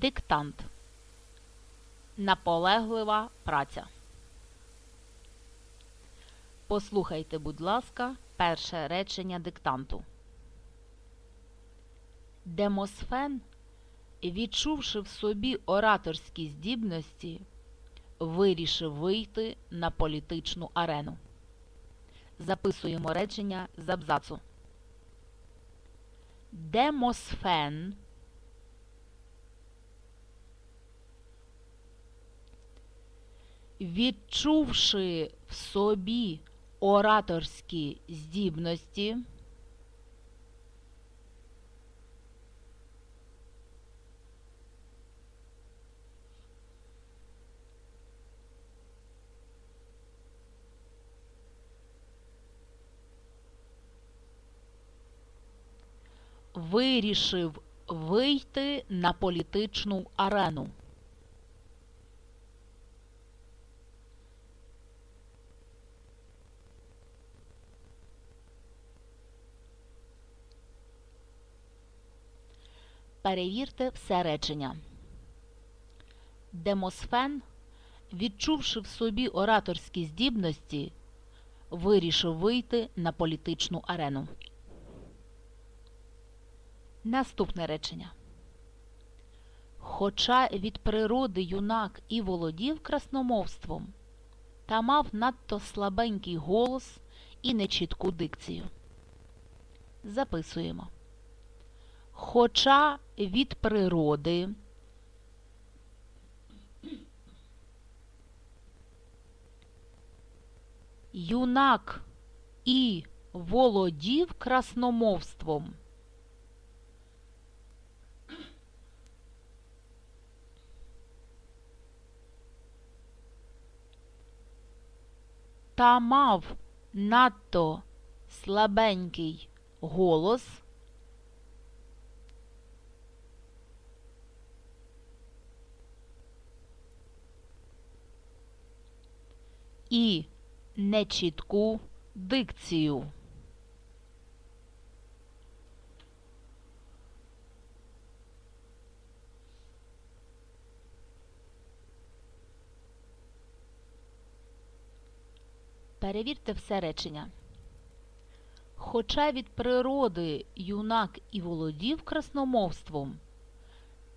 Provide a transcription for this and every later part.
Диктант. Наполеглива праця. Послухайте, будь ласка, перше речення диктанту. Демосфен, відчувши в собі ораторські здібності, вирішив вийти на політичну арену. Записуємо речення з абзацу. Демосфен відчувши в собі ораторські здібності, вирішив вийти на політичну арену. Перевірте все речення. Демосфен, відчувши в собі ораторські здібності, вирішив вийти на політичну арену. Наступне речення. Хоча від природи юнак і володів красномовством, та мав надто слабенький голос і нечітку дикцію. Записуємо. Хоча від природи. Юнак і володів красномовством, та мав надто слабенький голос, і нечітку дикцію. Перевірте все речення. Хоча від природи юнак і володів красномовством,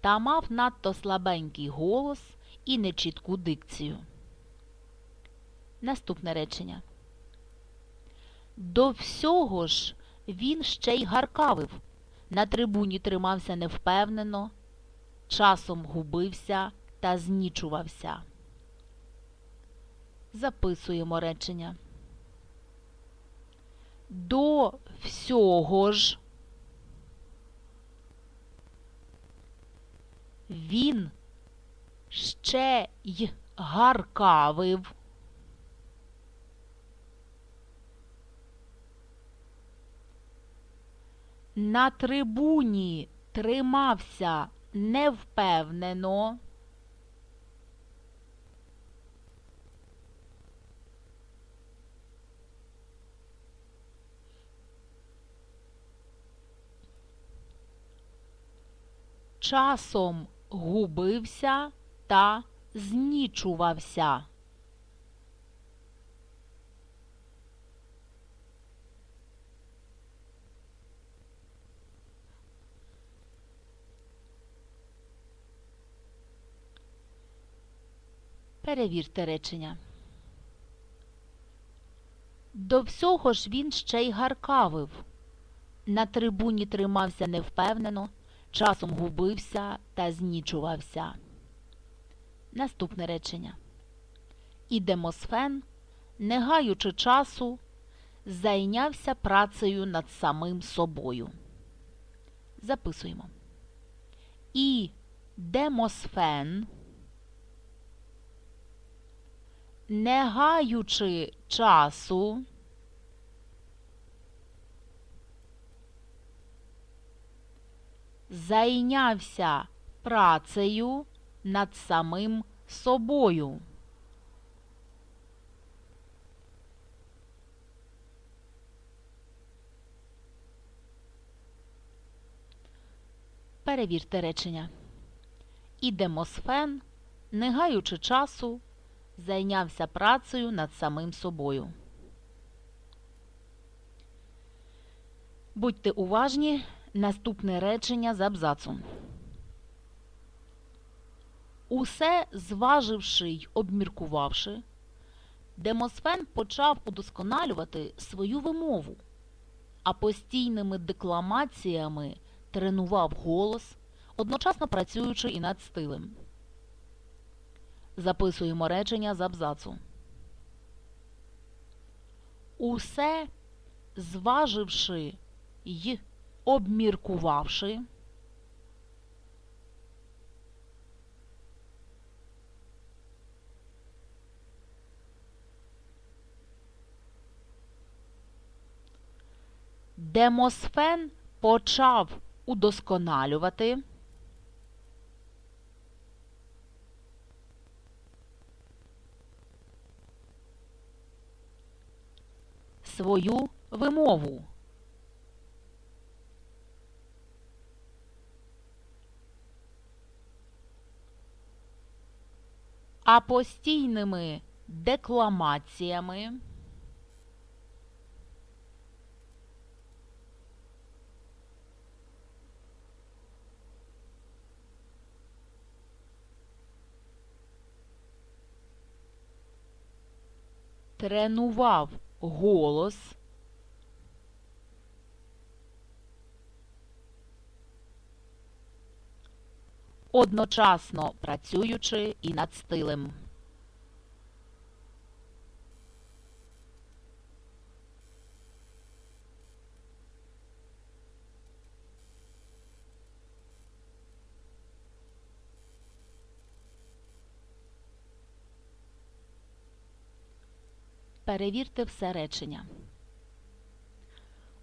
та мав надто слабенький голос і нечітку дикцію. Наступне речення. До всього ж він ще й гаркавив, на трибуні тримався невпевнено, часом губився та знічувався. Записуємо речення. До всього ж він ще й гаркавив. На трибуні тримався невпевнено. Часом губився та знічувався. Перевірте речення. До всього ж він ще й гаркавив. На трибуні тримався невпевнено, часом губився та знічувався. Наступне речення. І Демосфен, не гаючи часу, зайнявся працею над самим собою. Записуємо. І Демосфен не гаючи часу, зайнявся працею над самим собою. Перевірте речення. і Демосфен, не гаючи часу, зайнявся працею над самим собою. Будьте уважні, наступне речення з абзацом. Усе зваживши й обміркувавши, Демосфен почав удосконалювати свою вимову, а постійними декламаціями тренував голос, одночасно працюючи і над стилем. Записуємо речення з абзацу. Усе зваживши й обміркувавши. Демосфен почав удосконалювати. Свою вимову. А постійними декламаціями. тренував голос. Одночасно працюючи і над стилем. Перевірте все речення.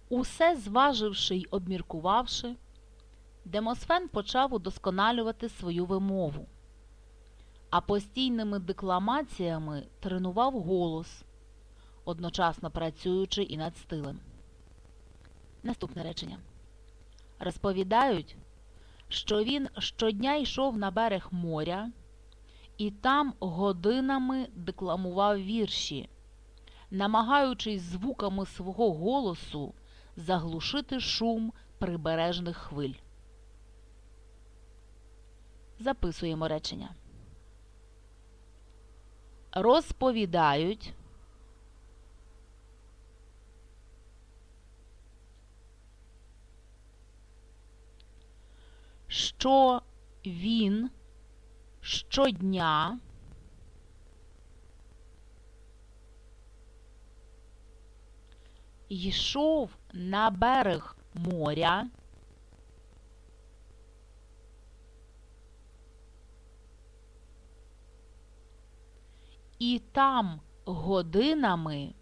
Усе зваживши й обміркувавши, Демосфен почав удосконалювати свою вимову, а постійними декламаціями тренував голос, одночасно працюючи і над стилем. Наступне речення. Розповідають, що він щодня йшов на берег моря і там годинами декламував вірші намагаючись звуками свого голосу заглушити шум прибережних хвиль. Записуємо речення. Розповідають. Що він щодня йшов на берег моря. І там годинами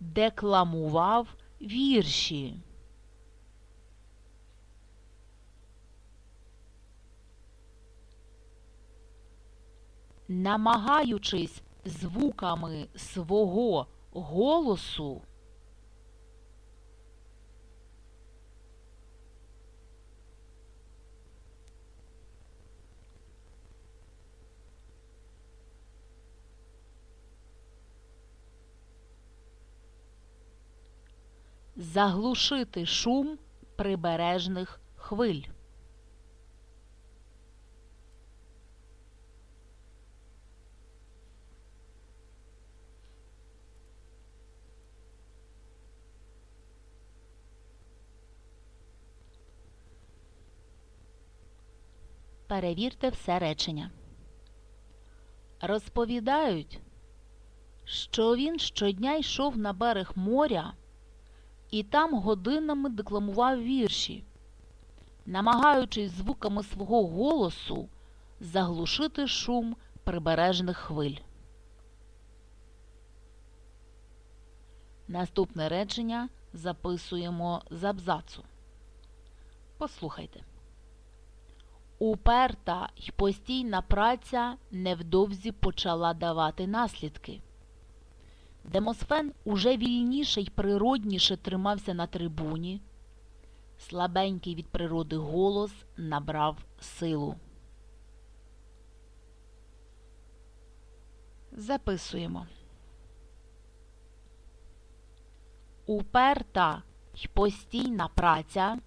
декламував вірші. Намагаючись звуками свого голосу заглушити шум прибережних хвиль. Перевірте все речення. Розповідають, що він щодня йшов на берег моря і там годинами декламував вірші, намагаючись звуками свого голосу заглушити шум прибережних хвиль. Наступне речення записуємо з абзацу. Послухайте. Уперта й постійна праця невдовзі почала давати наслідки. Демосфен уже вільніше й природніше тримався на трибуні. Слабенький від природи голос набрав силу. Записуємо. Уперта й постійна праця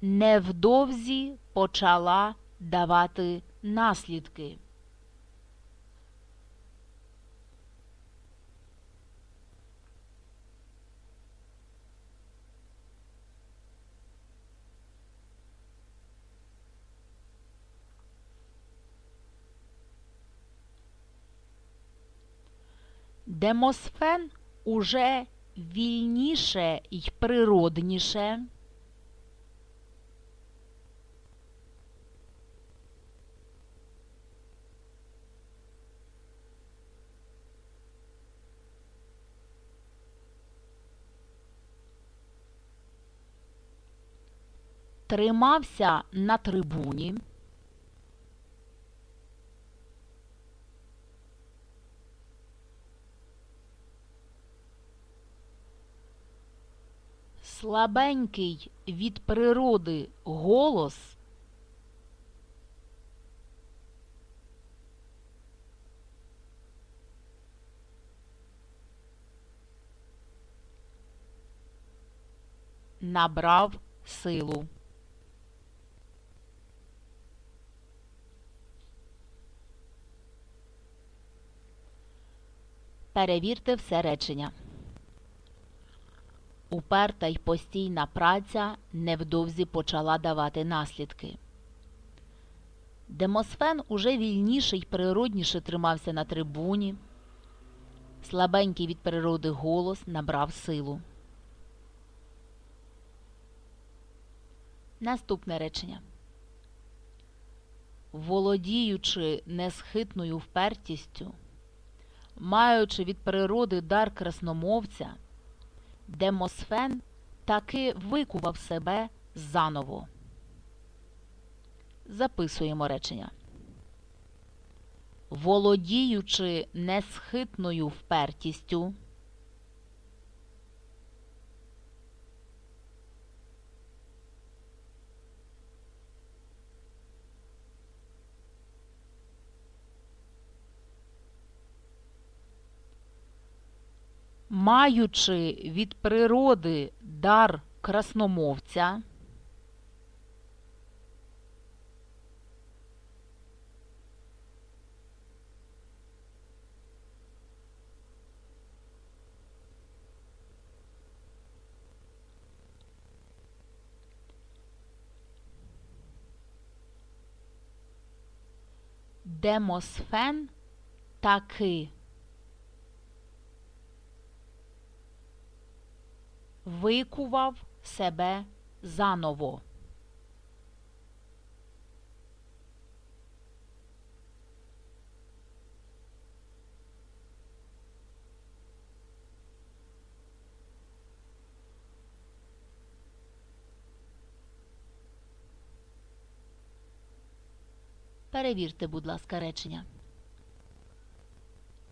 невдовзі почала давати наслідки. Демосфен уже вільніше й природніше. Тримався на трибуні. Слабенький від природи голос набрав силу. Перевірте все речення. Уперта й постійна праця невдовзі почала давати наслідки. Демосфен уже вільніше й природніше тримався на трибуні. Слабенький від природи голос набрав силу. Наступне речення. Володіючи несхитною впертістю, маючи від природи дар красномовця, Демосфен таки викував себе заново. Записуємо речення. Володіючи несхитною впертістю, маючи від природи дар красномовця, Демосфен таки викував себе заново. Перевірте, будь ласка, речення.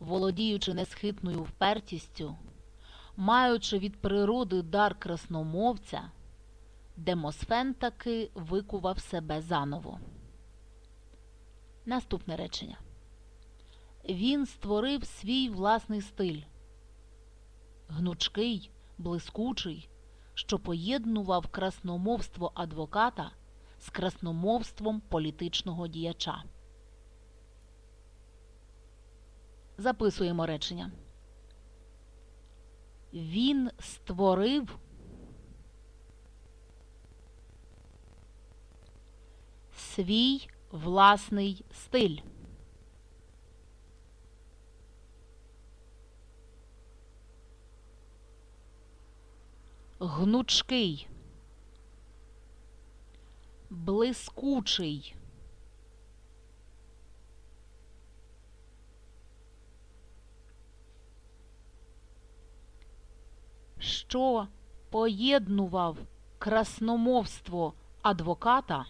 Володіючи несхитною впертістю, маючи від природи дар красномовця, Демосфен таки викував себе заново. Наступне речення. Він створив свій власний стиль гнучкий, блискучий, що поєднував красномовство адвоката з красномовством політичного діяча. Записуємо речення. Він створив свій власний стиль. Гнучкий, блискучий. Що поєднував красномовство адвоката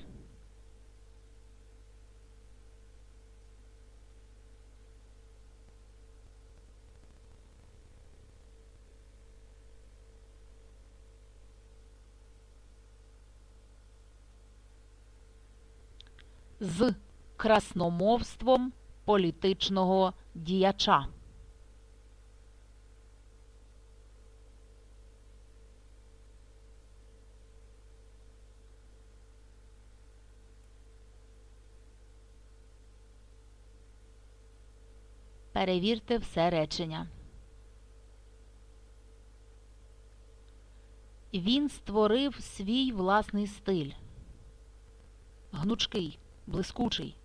з красномовством політичного діяча. Перевірте все речення. Він створив свій власний стиль. Гнучкий, блискучий,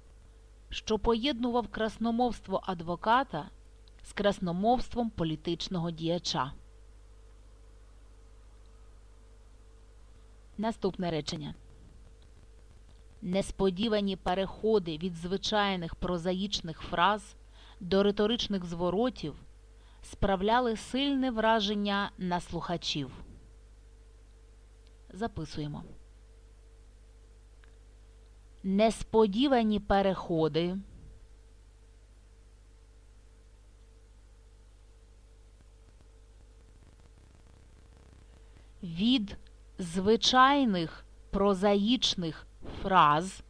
що поєднував красномовство адвоката з красномовством політичного діяча. Наступне речення. Несподівані переходи від звичайних прозаїчних фраз до риторичних зворотів справляли сильне враження на слухачів. Записуємо. Несподівані переходи від звичайних прозаїчних фраз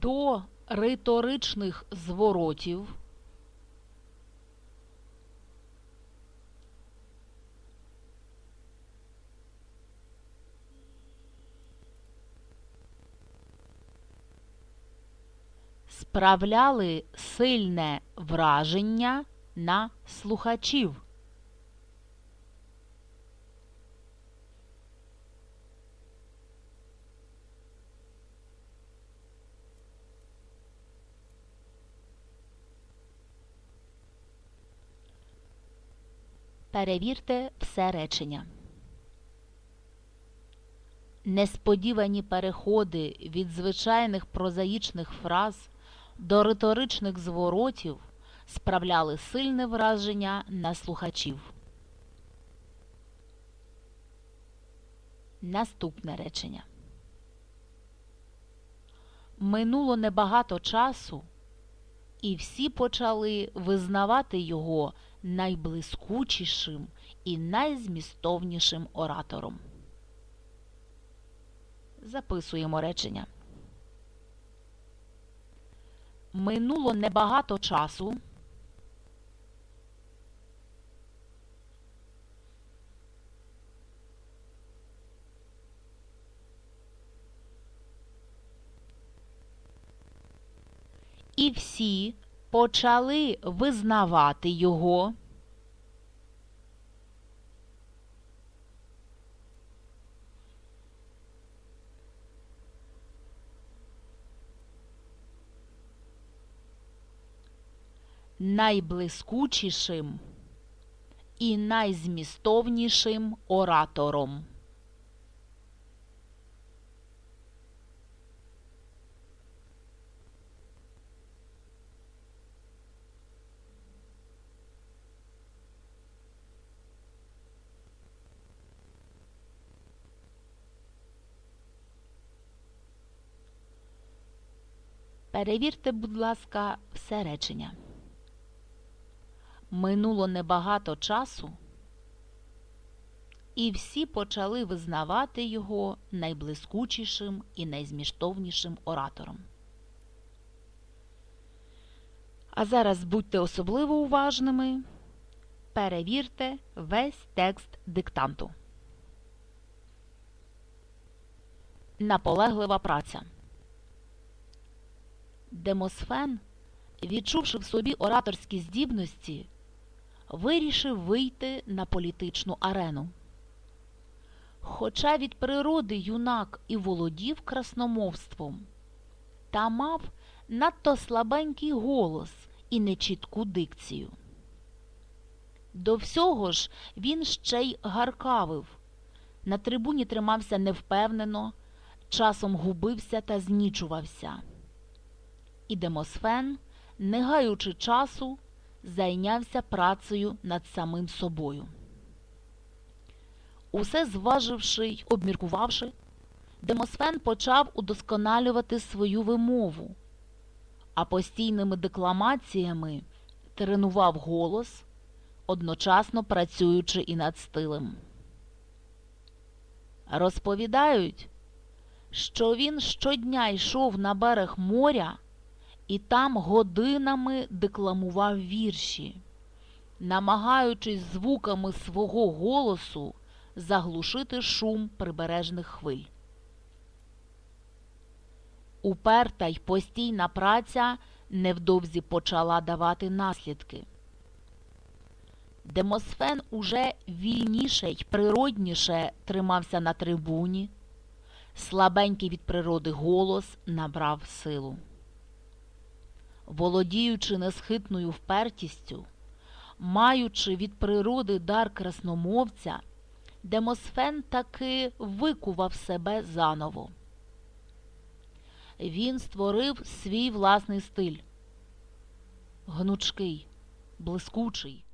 до риторичних зворотів справляли сильне враження на слухачів. Перевірте все речення. Несподівані переходи від звичайних прозаїчних фраз до риторичних зворотів справляли сильне враження на слухачів. Наступне речення. Минуло небагато часу, і всі почали визнавати його найблискучішим і найзмістовнішим оратором. Записуємо речення. Минуло небагато часу. І всі почали визнавати його. найблискучішим і найзмістовнішим оратором. Перевірте, будь ласка, все речення. Минуло небагато часу, і всі почали визнавати його найблискучішим і найзміштовнішим оратором. А зараз будьте особливо уважними. Перевірте весь текст диктанту. Наполеглива праця. Демосфен, відчувши в собі ораторські здібності, вирішив вийти на політичну арену. Хоча від природи юнак і володів красномовством, та мав надто слабенький голос і нечітку дикцію. До всього ж він ще й гаркавив, На трибуні тримався невпевнено, часом губився та знічувався. І Демосфен, не гаючи часу, зайнявся працею над самим собою. Усе зваживши й обміркувавши, Демосфен почав удосконалювати свою вимову, а постійними декламаціями тренував голос, одночасно працюючи і над стилем. Розповідають, що він щодня йшов на берег моря і там годинами декламував вірші, намагаючись звуками свого голосу заглушити шум прибережних хвиль. Уперта й постійна праця невдовзі почала давати наслідки. Демосфен уже вільніше й природніше тримався на трибуні, слабенький від природи голос набрав силу. Володіючи несхитною впертістю, маючи від природи дар красномовця, Демосфен таки викував себе заново. Він створив свій власний стиль гнучкий, блискучий,